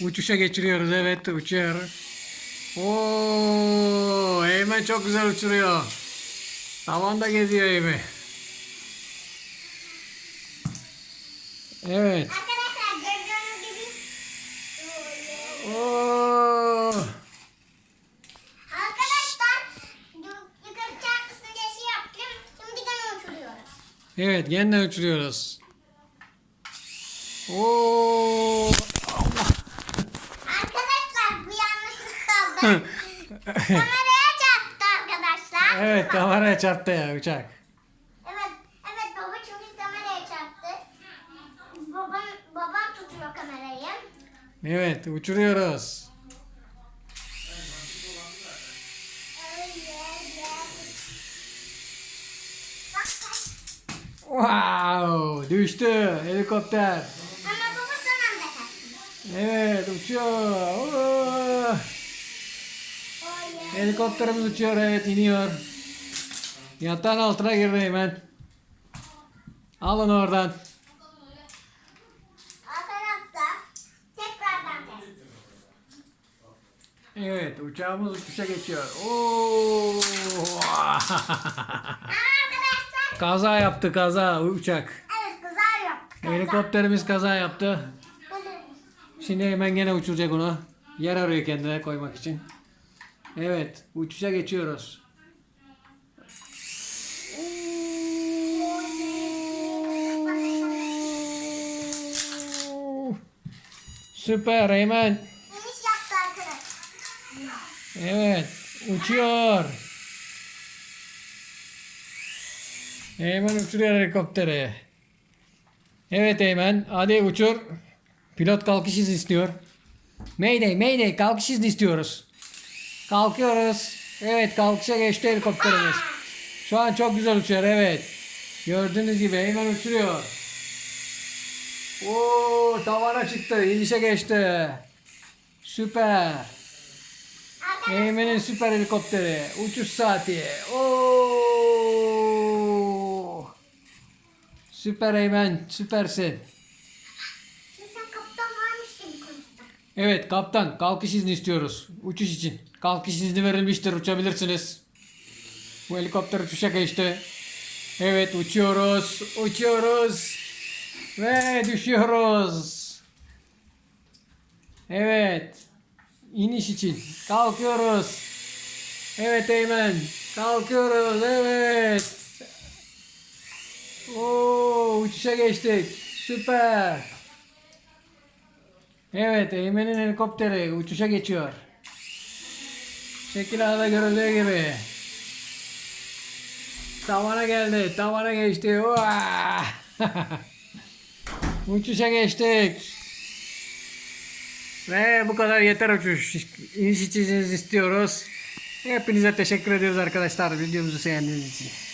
Uçuşa geçiriyoruz evet uçuyor. Oo, Eymen çok güzel uçuruyor. Tavanda geziyor Eymen. Evet. Arkadaşlar gördüğünüz gibi Oo. Arkadaşlar yu- yukarı çarpısın diye şey yaptım. Şimdi gene uçuruyoruz. Evet yeniden uçuruyoruz. Oo. Arkadaşlar bu yanlışlık oldu. Kameraya çarptı arkadaşlar. evet kameraya çarptı ya uçak. Evet, evet baba çünkü kameraya çarptı. Babam, babam tutuyor kamerayı. Evet uçuruyoruz. Wow düştü helikopter. Ama baba son anda kaçtı. Evet uçuyor. Oo. Helikopterimiz uçuyor evet iniyor. Yatağın altına girdi hemen. Alın oradan. Evet uçağımız uçuşa geçiyor. Oo. Kaza yaptı kaza uçak. evet güzel yaptık. Helikopterimiz kaza yaptı. Şimdi hemen gene uçuracak onu. Yer arıyor kendine koymak için. Evet uçuşa geçiyoruz. Süper Eymen. İniş yaptı arkadaşlar. Evet uçuyor. Eymen uçuruyor helikopteri. Evet Eymen hadi uçur. Pilot kalkış izni istiyor. Mayday Mayday kalkış izni istiyoruz. Kalkıyoruz. Evet kalkışa geçti helikopterimiz. Şu an çok güzel uçuyor evet. Gördüğünüz gibi Eymen uçuruyor. Oo tavana çıktı inişe geçti. Süper. Eymen'in süper helikopteri. Uçuş saati. Oo! Süper Eymen. Süpersin. şimdi sen kaptan varmış gibi konuştun. Evet kaptan kalkış izni istiyoruz. Uçuş için. Kalkış izni verilmiştir. Uçabilirsiniz. Bu helikopter uçuşa geçti. Evet uçuyoruz. Uçuyoruz. Ve düşüyoruz. Evet. İniş için. Kalkıyoruz. Evet Eymen. Kalkıyoruz. Evet. Oo, uçuşa geçtik. Süper. Evet Eymen'in helikopteri uçuşa geçiyor. Şekil ağda görüldüğü gibi. Tavana geldi. Tavana geçti. Uçuşa geçtik. Ve bu kadar yeter uçuş. İniş için istiyoruz. Hepinize teşekkür ediyoruz arkadaşlar videomuzu beğendiğiniz için.